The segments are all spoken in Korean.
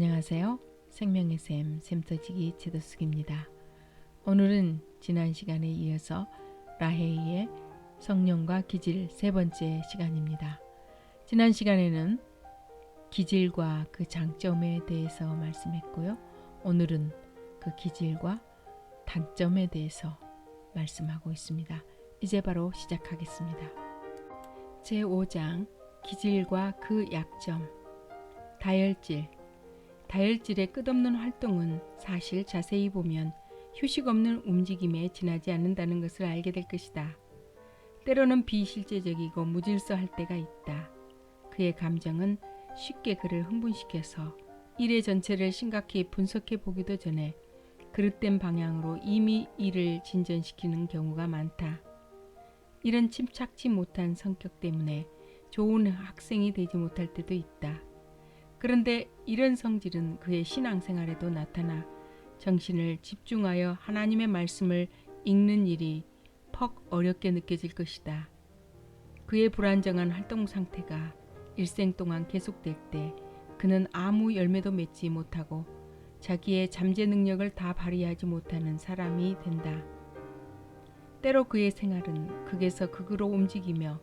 안녕하세요. 생명의 샘 샘터지기 제도숙입니다. 오늘은 지난 시간에 이어서 라헤이의 성령과 기질 세 번째 시간입니다. 지난 시간에는 기질과 그 장점에 대해서 말씀했고요. 오늘은 그 기질과 단점에 대해서 말씀하고 있습니다. 이제 바로 시작하겠습니다. 제 5장 기질과 그 약점 다혈질 다혈질의 끝없는 활동은 사실 자세히 보면 휴식 없는 움직임에 지나지 않는다는 것을 알게 될 것이다. 때로는 비실제적이고 무질서할 때가 있다. 그의 감정은 쉽게 그를 흥분시켜서 일의 전체를 심각히 분석해 보기도 전에 그릇된 방향으로 이미 일을 진전시키는 경우가 많다. 이런 침착치 못한 성격 때문에 좋은 학생이 되지 못할 때도 있다. 그런데 이런 성질은 그의 신앙생활에도 나타나 정신을 집중하여 하나님의 말씀을 읽는 일이 퍽 어렵게 느껴질 것이다. 그의 불안정한 활동 상태가 일생 동안 계속될 때 그는 아무 열매도 맺지 못하고 자기의 잠재 능력을 다 발휘하지 못하는 사람이 된다. 때로 그의 생활은 극에서 극으로 움직이며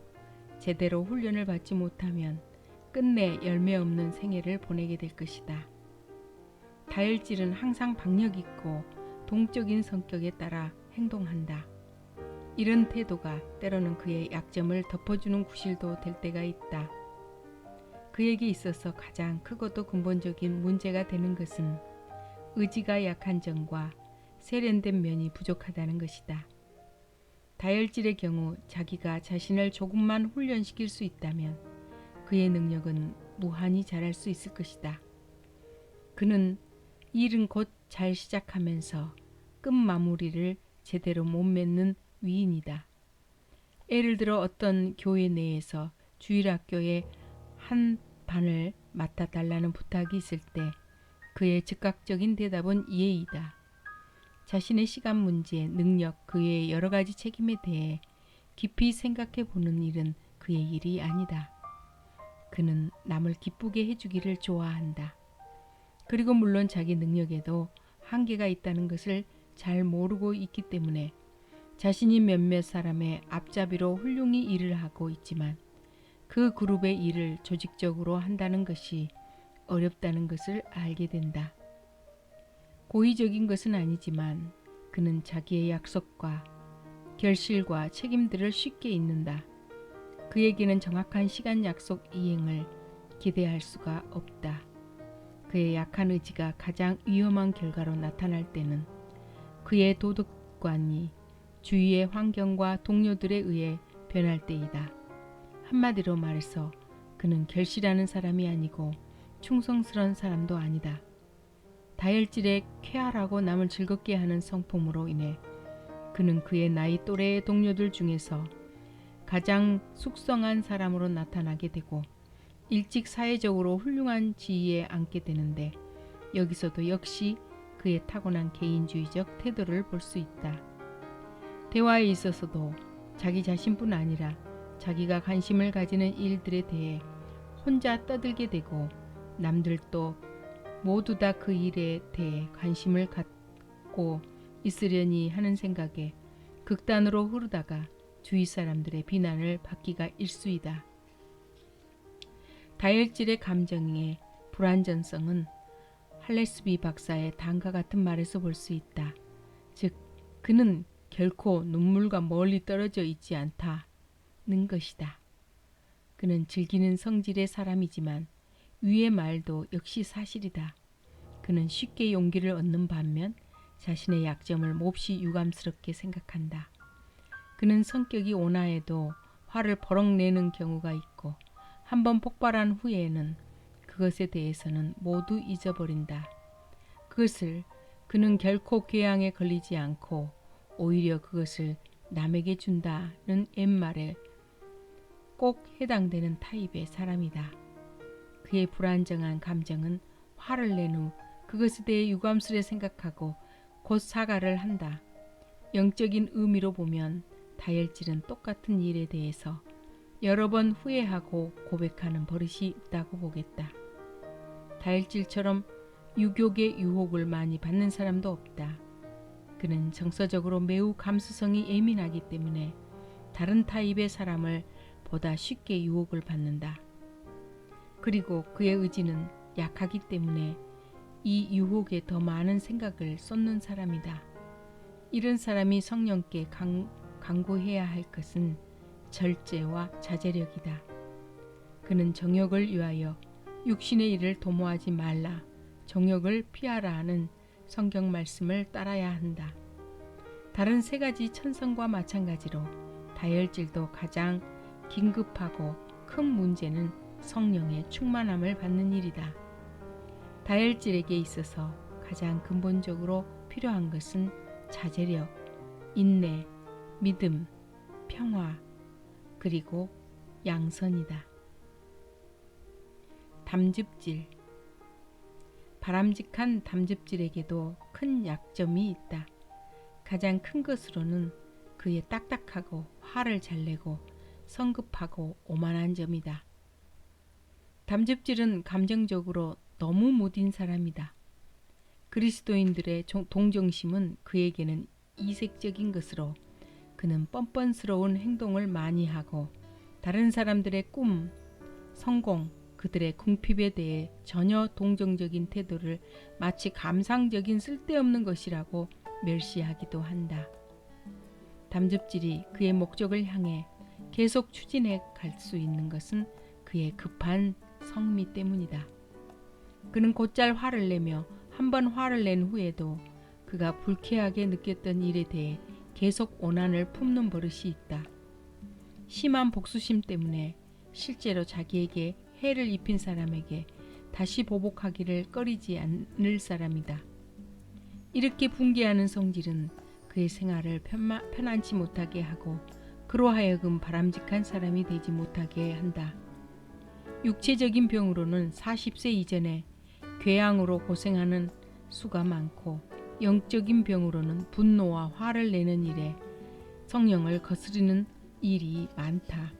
제대로 훈련을 받지 못하면 끝내 열매 없는 생애를 보내게 될 것이다. 다혈질은 항상 박력 있고 동적인 성격에 따라 행동한다. 이런 태도가 때로는 그의 약점을 덮어주는 구실도 될 때가 있다. 그에게 있어서 가장 크고도 근본적인 문제가 되는 것은 의지가 약한 점과 세련된 면이 부족하다는 것이다. 다혈질의 경우 자기가 자신을 조금만 훈련시킬 수 있다면 그의 능력은 무한히 잘할 수 있을 것이다. 그는 일은 곧 잘 시작하면서 끝 마무리를 제대로 못 맺는 위인이다. 예를 들어 어떤 교회 내에서 주일학교의 한 반을 맡아달라는 부탁이 있을 때 그의 즉각적인 대답은 예의다. 자신의 시간 문제, 능력, 그의 여러 가지 책임에 대해 깊이 생각해 보는 일은 그의 일이 아니다. 그는 남을 기쁘게 해주기를 좋아한다. 그리고 물론 자기 능력에도 한계가 있다는 것을 잘 모르고 있기 때문에 자신이 몇몇 사람의 앞잡이로 훌륭히 일을 하고 있지만 그 그룹의 일을 조직적으로 한다는 것이 어렵다는 것을 알게 된다. 고의적인 것은 아니지만 그는 자기의 약속과 결실과 책임들을 쉽게 잊는다. 그에게는 정확한 시간 약속 이행을 기대할 수가 없다. 그의 약한 의지가 가장 위험한 결과로 나타날 때는 그의 도덕관이 주위의 환경과 동료들에 의해 변할 때이다. 한마디로 말해서 그는 결실하는 사람이 아니고 충성스러운 사람도 아니다. 다혈질에 쾌활하고 남을 즐겁게 하는 성품으로 인해 그는 그의 나이 또래의 동료들 중에서 가장 숙성한 사람으로 나타나게 되고 일찍 사회적으로 훌륭한 지위에 앉게 되는데 여기서도 역시 그의 타고난 개인주의적 태도를 볼 수 있다. 대화에 있어서도 자기 자신뿐 아니라 자기가 관심을 가지는 일들에 대해 혼자 떠들게 되고 남들도 모두 다 그 일에 대해 관심을 갖고 있으려니 하는 생각에 극단으로 흐르다가 주위 사람들의 비난을 받기가 일수이다. 다혈질의 감정의 불안전성은 할레스비 박사의 다음과 같은 말에서 볼 수 있다. 즉, 그는 결코 눈물과 멀리 떨어져 있지 않다는 것이다. 그는 즐기는 성질의 사람이지만 위의 말도 역시 사실이다. 그는 쉽게 용기를 얻는 반면 자신의 약점을 몹시 유감스럽게 생각한다. 그는 성격이 온화해도 화를 버럭 내는 경우가 있고 한번 폭발한 후에는 그것에 대해서는 모두 잊어버린다. 그것을 그는 결코 궤양에 걸리지 않고 오히려 그것을 남에게 준다는 옛말에 꼭 해당되는 타입의 사람이다. 그의 불안정한 감정은 화를 낸 후 그것에 대해 유감스레 생각하고 곧 사과를 한다. 영적인 의미로 보면 다혈질은 똑같은 일에 대해서 여러 번 후회하고 고백하는 버릇이 있다고 보겠다. 다혈질처럼 유욕의 유혹을 많이 받는 사람도 없다. 그는 정서적으로 매우 감수성이 예민하기 때문에 다른 타입의 사람을 보다 쉽게 유혹을 받는다. 그리고 그의 의지는 약하기 때문에 이 유혹에 더 많은 생각을 쏟는 사람이다. 이런 사람이 성령께 강, 강구해야 할 것은 절제와 자제력이다. 그는 정욕을 위하여 육신의 일을 도모하지 말라, 정욕을 피하라 하는 성경 말씀을 따라야 한다. 다른 세 가지 천성과 마찬가지로 다혈질도 가장 긴급하고 큰 문제는 성령의 충만함을 받는 일이다. 다혈질에게 있어서 가장 근본적으로 필요한 것은 자제력, 인내, 믿음, 평화, 그리고 양선이다. 담즙질 바람직한 담즙질에게도 큰 약점이 있다. 가장 큰 것으로는 그의 딱딱하고 화를 잘 내고 성급하고 오만한 점이다. 담즙질은 감정적으로 너무 무딘 사람이다. 그리스도인들의 종- 동정심은 그에게는 이색적인 것으로 그는 뻔뻔스러운 행동을 많이 하고 다른 사람들의 꿈, 성공, 그들의 궁핍에 대해 전혀 동정적인 태도를 마치 감상적인 쓸데없는 것이라고 멸시하기도 한다. 담즙질이 그의 목적을 향해 계속 추진해 갈 수 있는 것은 그의 급한 성미 때문이다. 그는 곧잘 화를 내며 한 번 화를 낸 후에도 그가 불쾌하게 느꼈던 일에 대해 계속 원한을 품는 버릇이 있다. 심한 복수심 때문에 실제로 자기에게 해를 입힌 사람에게 다시 보복하기를 꺼리지 않을 사람이다. 이렇게 붕괴하는 성질은 그의 생활을 편마, 편안치 못하게 하고 그로 하여금 바람직한 사람이 되지 못하게 한다. 육체적인 병으로는 40세 이전에 궤양으로 고생하는 수가 많고 영적인 병으로는 분노와 화를 내는 일에 성령을 거스르는 일이 많다.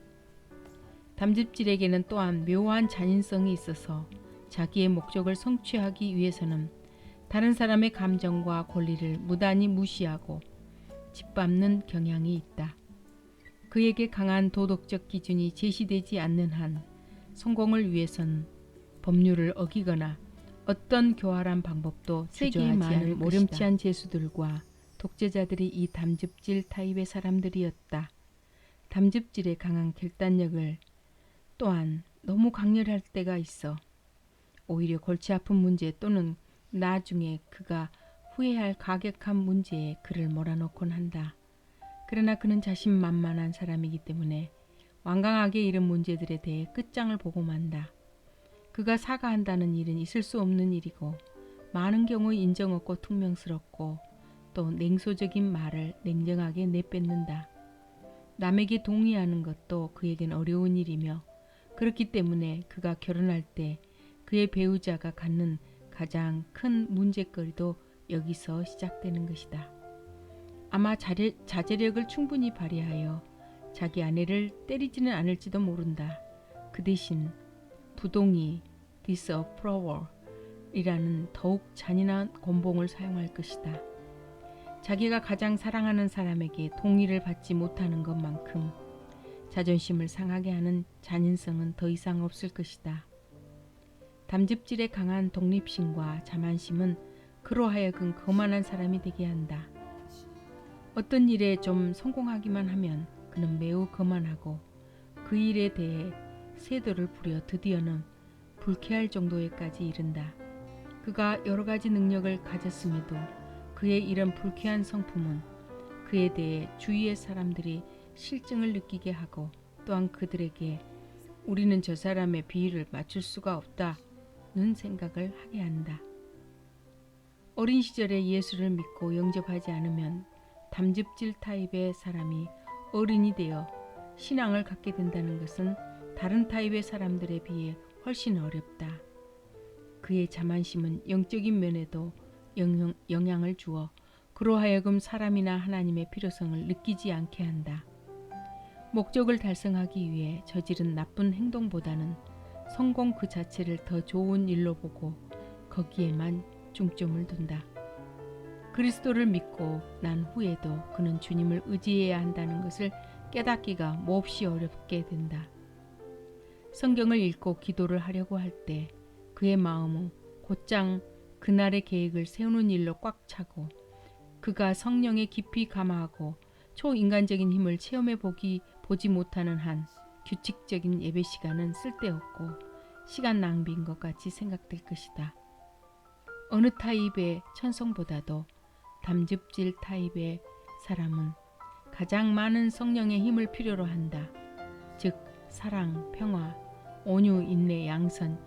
담즙질에게는 또한 묘한 잔인성이 있어서 자기의 목적을 성취하기 위해서는 다른 사람의 감정과 권리를 무단히 무시하고 짓밟는 경향이 있다. 그에게 강한 도덕적 기준이 제시되지 않는 한 성공을 위해선 법률을 어기거나 어떤 교활한 방법도 세계에 많은 모렴치한 죄수들과 독재자들이 이 담즙질 타입의 사람들이었다. 담즙질의 강한 결단력을 또한 너무 강렬할 때가 있어 오히려 골치 아픈 문제 또는 나중에 그가 후회할 가격한 문제에 그를 몰아넣곤 한다. 그러나 그는 자신만만한 사람이기 때문에 완강하게 이런 문제들에 대해 끝장을 보고 만다. 그가 사과한다는 일은 있을 수 없는 일이고 많은 경우 인정 없고 퉁명스럽고 또 냉소적인 말을 냉정하게 내뱉는다. 남에게 동의하는 것도 그에겐 어려운 일이며 그렇기 때문에 그가 결혼할 때 그의 배우자가 갖는 가장 큰 문제거리도 여기서 시작되는 것이다. 아마 자제, 자제력을 충분히 발휘하여 자기 아내를 때리지는 않을지도 모른다. 그 대신 부동 의 disapproval 이라는 더욱 잔인한 곤봉을 사용할 것이다. 자기가 가장 사랑하는 사람에게 동의를 받지 못하는 것만큼 자존심을 상하게 하는 잔인성은 더 이상 없을 것이다. 담즙질의 강한 독립심과 자만심은 그로 하여금 거만한 사람이 되게 한다. 어떤 일에 좀 성공하기만 하면 그는 매우 거만하고 그 일에 대해 세도를 부려 드디어는 불쾌할 정도에까지 이른다. 그가 여러 가지 능력을 가졌음에도 그의 이런 불쾌한 성품은 그에 대해 주위의 사람들이 실증을 느끼게 하고 또한 그들에게 우리는 저 사람의 비위를 맞출 수가 없다는 생각을 하게 한다. 어린 시절에 예수를 믿고 영접하지 않으면 담즙질 타입의 사람이 어른이 되어 신앙을 갖게 된다는 것은 다른 타입의 사람들에 비해 훨씬 어렵다. 그의 자만심은 영적인 면에도 영향, 영향 을 주어 그로 하여금 사람이나 하나님의 필요성을 느끼지 않게 한다. 목적을 달성하기 위해 저지른 나쁜 행동보다는 성공 그 자체를 더 좋은 일로 보고 거기에만 중점을 둔다. 그리스도를 믿고 난 후에도 그는 주님을 의지해야 한다는 것을 깨닫기가 몹시 어렵게 된다. 성경을 읽고 기도를 하려고 할 때 그의 마음은 곧장 그날의 계획을 세우는 일로 꽉 차고 그가 성령에 깊이 감화하고 초인간적인 힘을 체험해 보기 보지 못하는 한 규칙적인 예배 시간은 쓸데없고 시간 낭비인 것 같이 생각될 것이다. 어느 타입의 천성보다도 담즙질 타입의 사람은 가장 많은 성령의 힘을 필요로 한다. 즉 사랑, 평화, 온유, 인내, 양선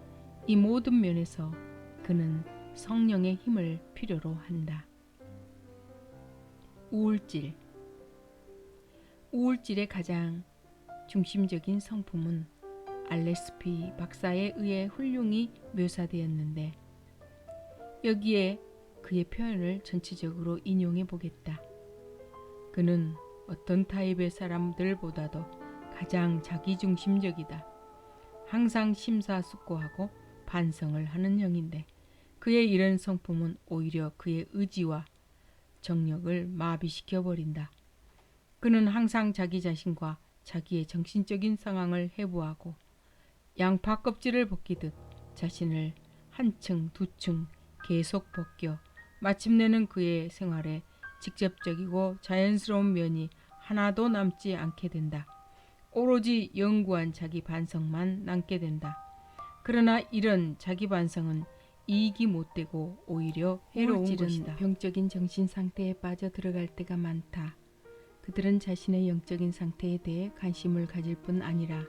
이 모든 면에서 그는 성령의 힘을 필요로 한다. 우울질 우울질의 가장 중심적인 성품은 알레스피 박사에 의해 훌륭히 묘사되었는데 여기에 그의 표현을 전체적으로 인용해 보겠다. 그는 어떤 타입의 사람들보다도 가장 자기중심적이다. 항상 심사숙고하고 반성을 하는 형인데 그의 이런 성품은 오히려 그의 의지와 정력을 마비시켜 버린다. 그는 항상 자기 자신과 자기의 정신적인 상황을 해부하고 양파 껍질을 벗기듯 자신을 한층 두층 계속 벗겨 마침내는 그의 생활에 직접적이고 자연스러운 면이 하나도 남지 않게 된다. 오로지 영구한 자기 반성만 남게 된다. 그러나 이런 자기 반성은 이익이 못 되고 오히려 해로운 것이다. 병적인 정신 상태에 빠져 들어갈 때가 많다. 그들은 자신의 영적인 상태에 대해 관심을 가질 뿐 아니라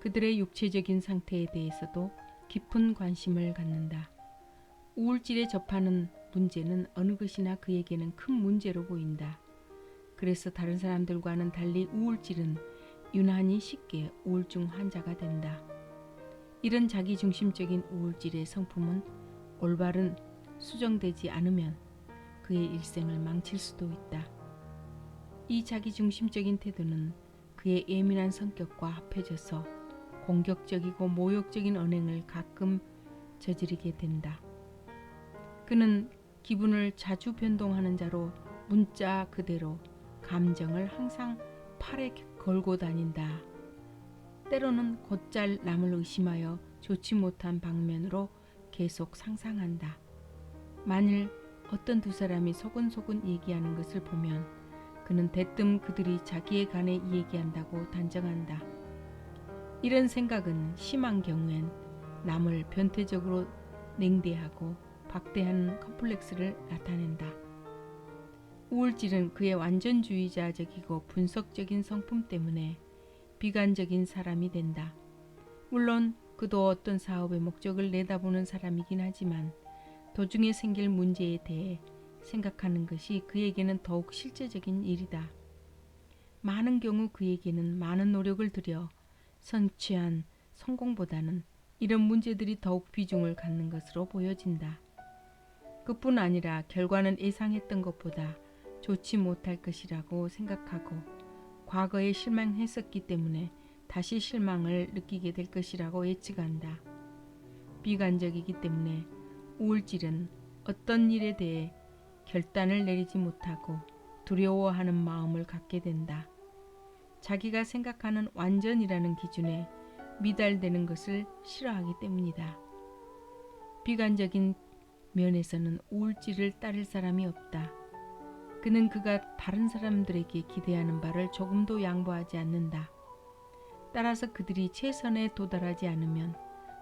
그들의 육체적인 상태에 대해서도 깊은 관심을 갖는다. 우울질에 접하는 문제는 어느 것이나 그에게는 큰 문제로 보인다. 그래서 다른 사람들과는 달리 우울질은 유난히 쉽게 우울증 환자가 된다. 이런 자기중심적인 우울질의 성품은 올바른 수정되지 않으면 그의 일생을 망칠 수도 있다. 이 자기중심적인 태도는 그의 예민한 성격과 합해져서 공격적이고 모욕적인 언행을 가끔 저지르게 된다. 그는 기분을 자주 변동하는 자로 문자 그대로 감정을 항상 팔에 걸고 다닌다. 때로는 곧잘 남을 의심하여 좋지 못한 방면으로 계속 상상한다. 만일 어떤 두 사람이 소근소근 얘기하는 것을 보면 그는 대뜸 그들이 자기에 관해 얘기한다고 단정한다. 이런 생각은 심한 경우엔 남을 변태적으로 냉대하고 박대하는 컴플렉스를 나타낸다. 우울질은 그의 완전주의자적이고 분석적인 성품 때문에 비관적인 사람이 된다. 물론 그도 어떤 사업의 목적을 내다보는 사람이긴 하지만 도중에 생길 문제에 대해 생각하는 것이 그에게는 더욱 실제적인 일이다. 많은 경우 그에게는 많은 노력을 들여 성취한 성공보다는 이런 문제들이 더욱 비중을 갖는 것으로 보여진다. 그뿐 아니라 결과는 예상했던 것보다 좋지 못할 것이라고 생각하고 과거에 실망했었기 때문에 다시 실망을 느끼게 될 것이라고 예측한다. 비관적이기 때문에 우울질은 어떤 일에 대해 결단을 내리지 못하고 두려워하는 마음을 갖게 된다. 자기가 생각하는 완전이라는 기준에 미달되는 것을 싫어하기 때문이다. 비관적인 면에서는 우울질을 따를 사람이 없다. 그는 그가 다른 사람들에게 기대하는 바를 조금도 양보하지 않는다. 따라서 그들이 최선에 도달하지 않으면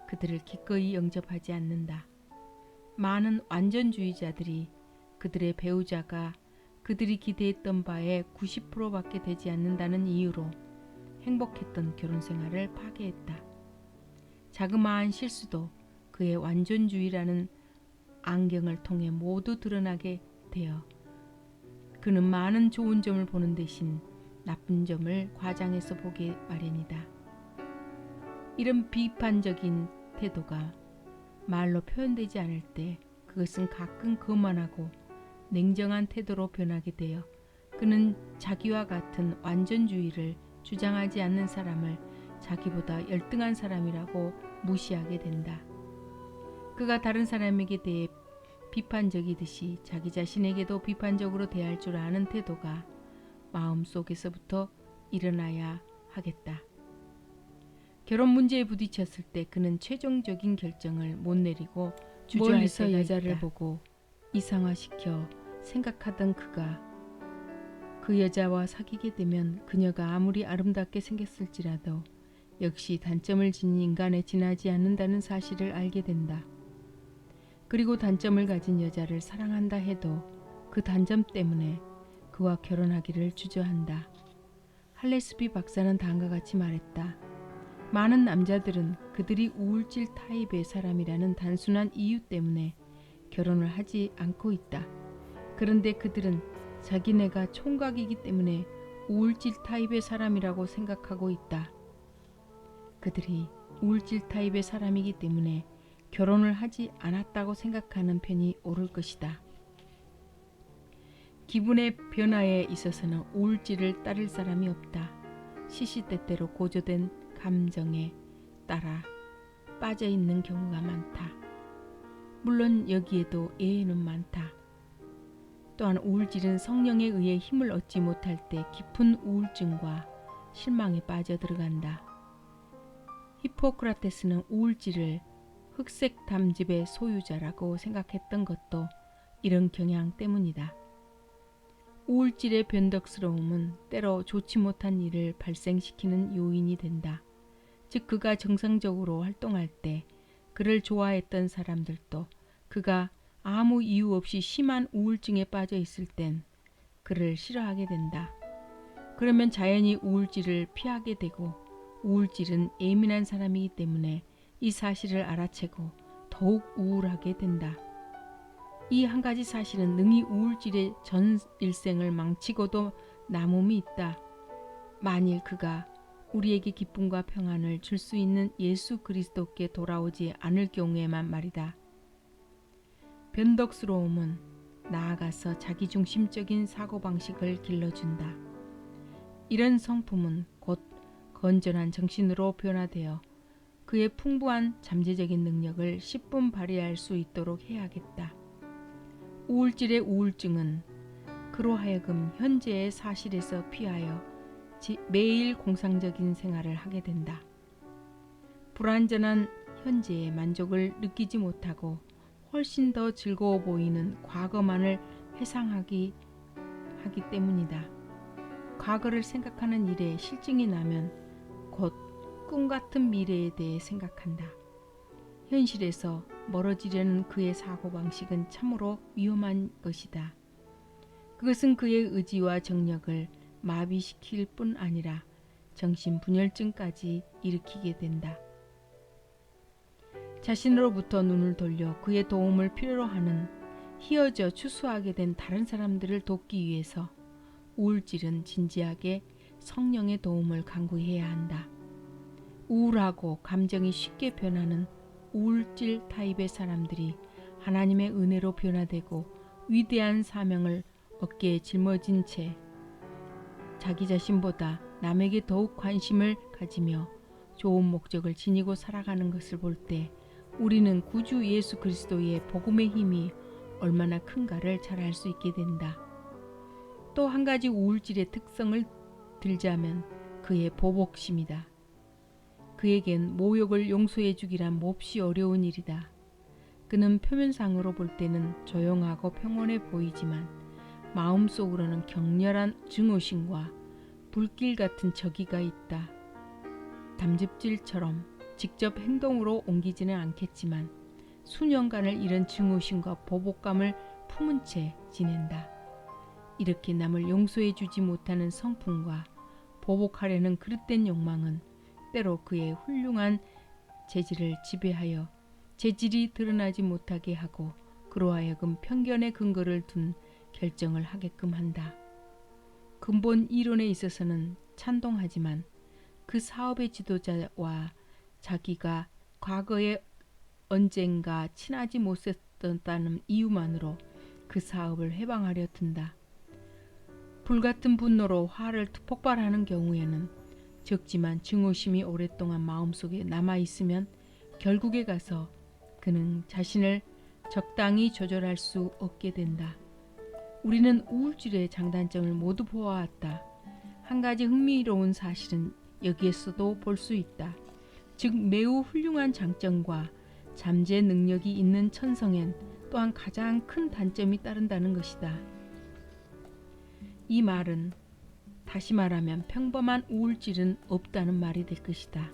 그들을 기꺼이 영접하지 않는다. 많은 완전주의자들이 그들의 배우자가 그들이 기대했던 바의 90%밖에 되지 않는다는 이유로 행복했던 결혼 생활을 파괴했다. 자그마한 실수도 그의 완전주의라는 안경을 통해 모두 드러나게 되어 그는 많은 좋은 점을 보는 대신 나쁜 점을 과장해서 보게 마련이다. 이런 비판적인 태도가 말로 표현되지 않을 때 그것은 가끔 거만하고 냉정한 태도로 변하게 되어 그는 자기와 같은 완전주의를 주장하지 않는 사람을 자기보다 열등한 사람이라고 무시하게 된다. 그가 다른 사람에게 대해 비판적이듯이 자기 자신에게도 비판적으로 대할 줄 아는 태도가 마음 속에서부터 일어나야 하겠다. 결혼 문제에 부딪혔을 때 그는 최종적인 결정을 못 내리고 때가 여자를 있다. 보고 이상화시켜 생각하던 그가 그 여자와 사귀게 되면 그녀가 아무리 아름답게 생겼을지라도 역시 단점을 지닌 인간에 지나지 않는다는 사실을 알게 된다. 그리고 단점을 가진 여자를 사랑한다 해도 그 단점 때문에 그와 결혼하기를 주저한다. 할레스비 박사는 다음과 같이 말했다. 많은 남자들은 그들이 우울질 타입의 사람이라는 단순한 이유 때문에 결혼을 하지 않고 있다. 그런데 그들은 자기네가 총각이기 때문에 우울질 타입의 사람이라고 생각하고 있다. 그들이 우울질 타입의 사람이기 때문에 결혼을 하지 않았다고 생각하는 편이 옳을 것이다. 기분의 변화에 있어서는 우울질을 따를 사람이 없다. 시시때때로 고조된 감정에 따라 빠져 있는 경우가 많다. 물론 여기에도 예외는 많다. 또한 우울질은 성령에 의해 힘을 얻지 못할 때 깊은 우울증과 실망에 빠져 들어간다. 히포크라테스는 우울질을 흑색 담즙의 소유자라고 생각했던 것도 이런 경향 때문이다. 우울질의 변덕스러움은 때로 좋지 못한 일을 발생시키는 요인이 된다. 즉 그가 정상적으로 활동할 때 그를 좋아했던 사람들도 그가 아무 이유 없이 심한 우울증에 빠져 있을 땐 그를 싫어하게 된다. 그러면 자연히 우울질을 피하게 되고 우울질은 예민한 사람이기 때문에 이 사실을 알아채고 더욱 우울하게 된다. 이 한 가지 사실은 능히 우울질의 전 일생을 망치고도 남음이 있다. 만일 그가 우리에게 기쁨과 평안을 줄 수 있는 예수 그리스도께 돌아오지 않을 경우에만 말이다. 변덕스러움은 나아가서 자기중심적인 사고방식을 길러준다. 이런 성품은 곧 건전한 정신으로 변화되어 그의 풍부한 잠재적인 능력을 10분 발휘할 수 있도록 해야겠다. 우울질의 우울증은 그로 하여금 현재의 사실에서 피하여 지- 매일 공상적인 생활을 하게 된다. 불완전한 현재의 만족을 느끼지 못하고 훨씬 더 즐거워 보이는 과거만을 회상하기 하기 때문이다. 과거를 생각하는 일에 실증이 나면 곧 꿈 같은 미래에 대해 생각한다. 현실에서 멀어지려는 그의 사고방식은 참으로 위험한 것이다. 그것은 그의 의지와 정력을 마비시킬 뿐 아니라 정신분열증까지 일으키게 된다. 자신으로부터 눈을 돌려 그의 도움을 필요로 하는 희어져 추수하게 된 다른 사람들을 돕기 위해서 우울질은 진지하게 성령의 도움을 간구해야 한다. 우울하고 감정이 쉽게 변하는 우울질 타입의 사람들이 하나님의 은혜로 변화되고 위대한 사명을 어깨에 짊어진 채 자기 자신보다 남에게 더욱 관심을 가지며 좋은 목적을 지니고 살아가는 것을 볼 때 우리는 구주 예수 그리스도의 복음의 힘이 얼마나 큰가를 잘 알 수 있게 된다. 또 한 가지 우울질의 특성을 들자면 그의 보복심이다. 그에겐 모욕을 용서해 주기란 몹시 어려운 일이다. 그는 표면상으로 볼 때는 조용하고 평온해 보이지만 마음속으로는 격렬한 증오심과 불길 같은 적이가 있다. 담즙질처럼 직접 행동으로 옮기지는 않겠지만 수년간을 이런 증오심과 보복감을 품은 채 지낸다. 이렇게 남을 용서해 주지 못하는 성품과 보복하려는 그릇된 욕망은 때로 그의 훌륭한 재질을 지배하여 재질이 드러나지 못하게 하고 그로 하여금 편견의 근거를 둔 결정을 하게끔 한다. 근본 이론에 있어서는 찬동하지만 그 사업의 지도자와 자기가 과거에 언젠가 친하지 못했다는 이유만으로 그 사업을 해방하려 든다. 불같은 분노로 화를 폭발하는 경우에는 적지만 증오심이 오랫동안 마음속에 남아 있으면 결국에 가서 그는 자신을 적당히 조절할 수 없게 된다. 우리는 우울질의 장단점을 모두 보아왔다. 한 가지 흥미로운 사실은 여기에서도 볼 수 있다. 즉 매우 훌륭한 장점과 잠재 능력이 있는 천성엔 또한 가장 큰 단점이 따른다는 것이다. 이 말은 다시 말하면 평범한 우울질은 없다는 말이 될 것이다.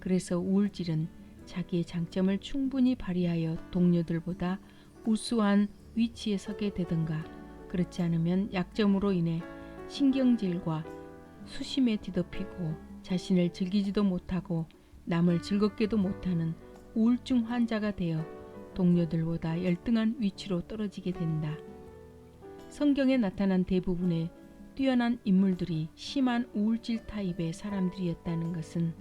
그래서 우울질은 자기의 장점을 충분히 발휘하여 동료들보다 우수한 위치에 서게 되든가 그렇지 않으면 약점으로 인해 신경질과 수심에 뒤덮이고 자신을 즐기지도 못하고 남을 즐겁게도 못하는 우울증 환자가 되어 동료들보다 열등한 위치로 떨어지게 된다. 성경에 나타난 대부분의 뛰어난 인물들이 심한 우울질 타입의 사람들이었다는 것은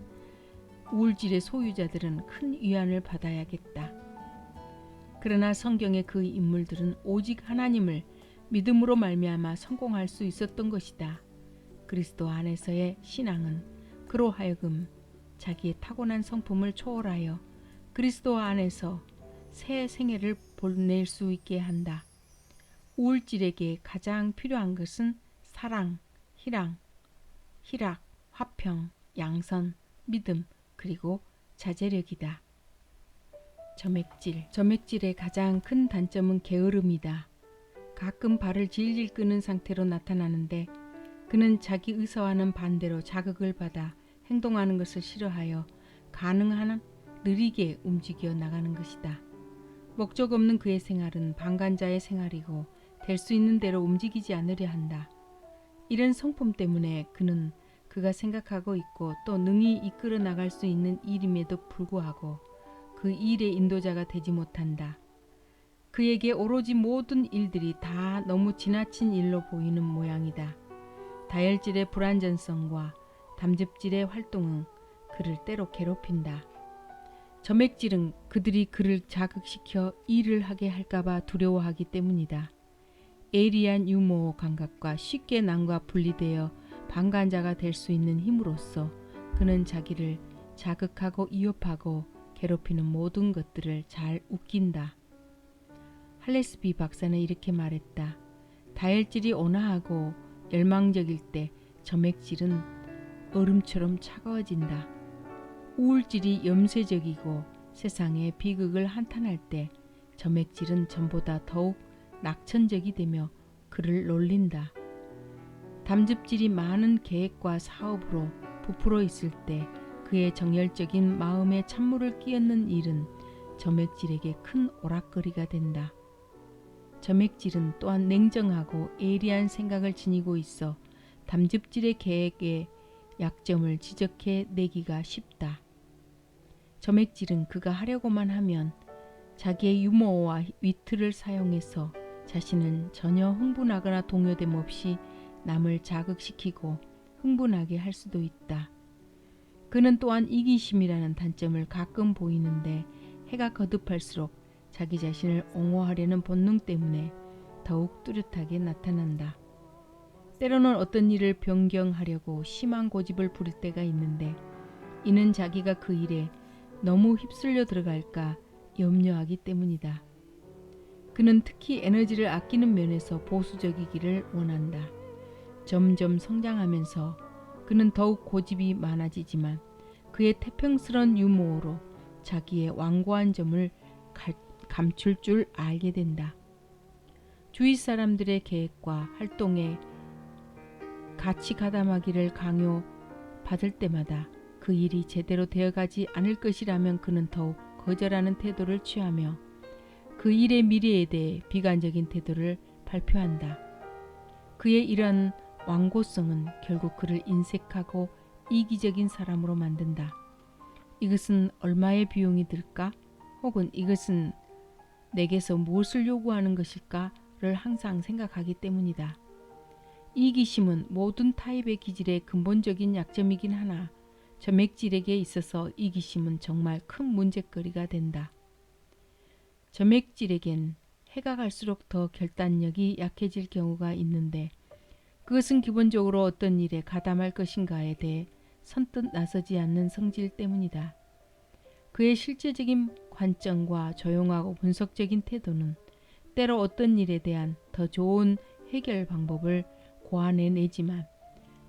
우울질의 소유자들은 큰 위안을 받아야겠다. 그러나 성경의 그 인물들은 오직 하나님을 믿음으로 말미암아 성공할 수 있었던 것이다. 그리스도 안에서의 신앙은 그로 하여금 자기의 타고난 성품을 초월하여 그리스도 안에서 새 생애를 보낼 수 있게 한다. 우울질에게 가장 필요한 것은 사랑, 희랑, 희락, 화평, 양선, 믿음, 그리고 자제력이다. 점액질. 점액질의 가장 큰 단점은 게으름이다. 가끔 발을 질질 끄는 상태로 나타나는데 그는 자기 의사와는 반대로 자극을 받아 행동하는 것을 싫어하여 가능한 한 느리게 움직여 나가는 것이다. 목적 없는 그의 생활은 방관자의 생활이고 될 수 있는 대로 움직이지 않으려 한다. 이런 성품 때문에 그는 그가 생각하고 있고 또 능히 이끌어 나갈 수 있는 일임에도 불구하고 그 일의 인도자가 되지 못한다. 그에게 오로지 모든 일들이 다 너무 지나친 일로 보이는 모양이다. 다혈질의 불안전성과 담즙질의 활동은 그를 때로 괴롭힌다. 점액질은 그들이 그를 자극시켜 일을 하게 할까봐 두려워하기 때문이다. 예리한 유머 감각과 쉽게 남과 분리되어 방관자가 될 수 있는 힘으로써 그는 자기를 자극하고 위협하고 괴롭히는 모든 것들을 잘 웃긴다. 할레스비 박사는 이렇게 말했다. 다혈질이 온화하고 열망적일 때 점액질은 얼음처럼 차가워진다. 우울질이 염세적이고 세상의 비극을 한탄할 때 점액질은 전보다 더욱 낙천적이 되며 그를 놀린다. 담즙질이 많은 계획과 사업으로 부풀어 있을 때 그의 정열적인 마음에 찬물을 끼얹는 일은 점액질에게 큰 오락거리가 된다. 점액질은 또한 냉정하고 예리한 생각을 지니고 있어 담즙질의 계획에 약점을 지적해 내기가 쉽다. 점액질은 그가 하려고만 하면 자기의 유머와 위트를 사용해서 자신은 전혀 흥분하거나 동요됨 없이 남을 자극시키고 흥분하게 할 수도 있다. 그는 또한 이기심이라는 단점을 가끔 보이는데 해가 거듭할수록 자기 자신을 옹호하려는 본능 때문에 더욱 뚜렷하게 나타난다. 때로는 어떤 일을 변경하려고 심한 고집을 부릴 때가 있는데 이는 자기가 그 일에 너무 휩쓸려 들어갈까 염려하기 때문이다. 그는 특히 에너지를 아끼는 면에서 보수적이기를 원한다. 점점 성장하면서 그는 더욱 고집이 많아지지만 그의 태평스런 유머로 자기의 완고한 점을 감출 줄 알게 된다. 주위 사람들의 계획과 활동에 같이 가담하기를 강요 받을 때마다 그 일이 제대로 되어가지 않을 것이라면 그는 더욱 거절하는 태도를 취하며 그 일의 미래에 대해 비관적인 태도를 발표한다. 그의 이런 완고성은 결국 그를 인색하고 이기적인 사람으로 만든다. 이것은 얼마의 비용이 들까? 혹은 이것은 내게서 무엇을 요구하는 것일까를 항상 생각하기 때문이다. 이기심은 모든 타입의 기질의 근본적인 약점이긴 하나 점액질에게 있어서 이기심은 정말 큰 문제거리가 된다. 점액질에겐 해가 갈수록 더 결단력이 약해질 경우가 있는데 그것은 기본적으로 어떤 일에 가담할 것인가에 대해 선뜻 나서지 않는 성질 때문이다. 그의 실제적인 관점과 조용하고 분석적인 태도는 때로 어떤 일에 대한 더 좋은 해결 방법을 고안해내지만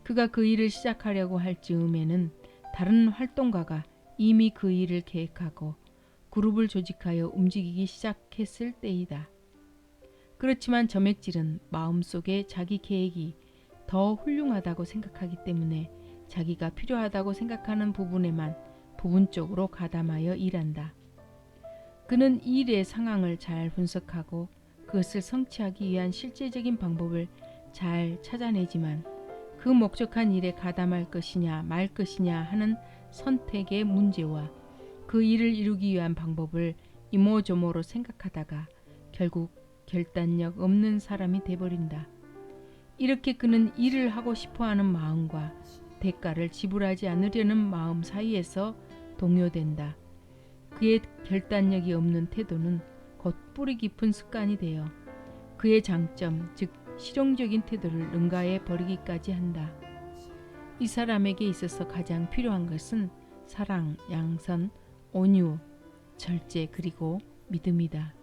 그가 그 일을 시작하려고 할 즈음에는 다른 활동가가 이미 그 일을 계획하고 그룹을 조직하여 움직이기 시작했을 때이다. 그렇지만 점액질은 마음속에 자기 계획이 더 훌륭하다고 생각하기 때문에 자기가 필요하다고 생각하는 부분에만 부분적으로 가담하여 일한다. 그는 이 일의 상황을 잘 분석하고 그것을 성취하기 위한 실제적인 방법을 잘 찾아내지만 그 목적한 일에 가담할 것이냐 말 것이냐 하는 선택의 문제와 그 일을 이루기 위한 방법을 이모저모로 생각하다가 결국 결단력 없는 사람이 돼버린다. 이렇게 그는 일을 하고 싶어 하는 마음과 대가를 지불하지 않으려는 마음 사이에서 동요된다. 그의 결단력이 없는 태도는 곧 뿌리 깊은 습관이 되어 그의 장점, 즉 실용적인 태도를 능가해 버리기까지 한다. 이 사람에게 있어서 가장 필요한 것은 사랑, 양선, 온유, 절제 그리고 믿음이다.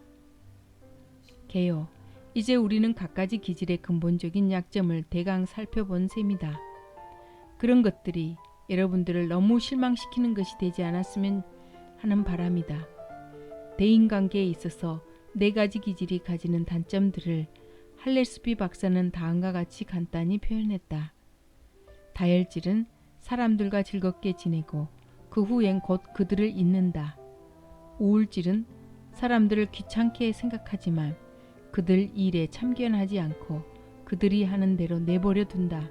개요. 이제 우리는 갖가지 기질의 근본적인 약점을 대강 살펴본 셈이다. 그런 것들이 여러분들을 너무 실망시키는 것이 되지 않았으면 하는 바람이다. 대인관계에 있어서 네 가지 기질이 가지는 단점들을 할레스피 박사는 다음과 같이 간단히 표현했다. 다혈질은 사람들과 즐겁게 지내고 그 후엔 곧 그들을 잊는다. 우울질은 사람들을 귀찮게 생각하지만 그들 일에 참견하지 않고 그들이 하는 대로 내버려 둔다.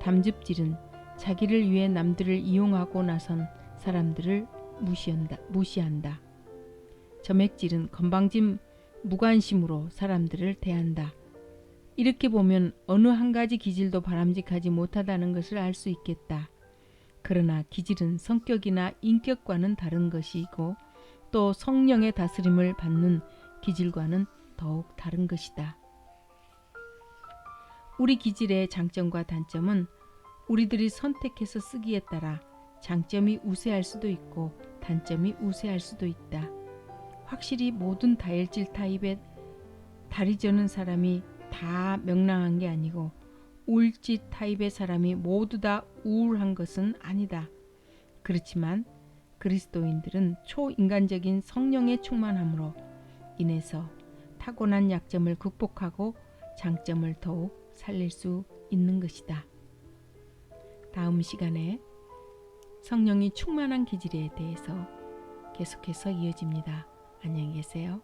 담즙질은 자기를 위해 남들을 이용하고 나선 사람들을 무시한다. 무시한다. 점액질은 건방진 무관심으로 사람들을 대한다. 이렇게 보면 어느 한 가지 기질도 바람직하지 못하다는 것을 알 수 있겠다. 그러나 기질은 성격이나 인격과는 다른 것이고 또 성령의 다스림을 받는 기질과는 더욱 다른 것이다. 우리 기질의 장점과 단점은 우리들이 선택해서 쓰기에 따라 장점이 우세할 수도 있고 단점이 우세할 수도 있다. 확실히 모든 다혈질 타입의 다리 저는 사람이 다 명랑한 게 아니고 우 울질 타입의 사람이 모두 다 우울한 것은 아니다. 그렇지만 그리스도인들은 초인간적인 성령의 충만함으로 인해서 타고난 약점을 극복하고 장점을 더욱 살릴 수 있는 것이다. 다음 시간에 성령이 충만한 기질에 대해서 계속해서 이어집니다. 안녕히 계세요.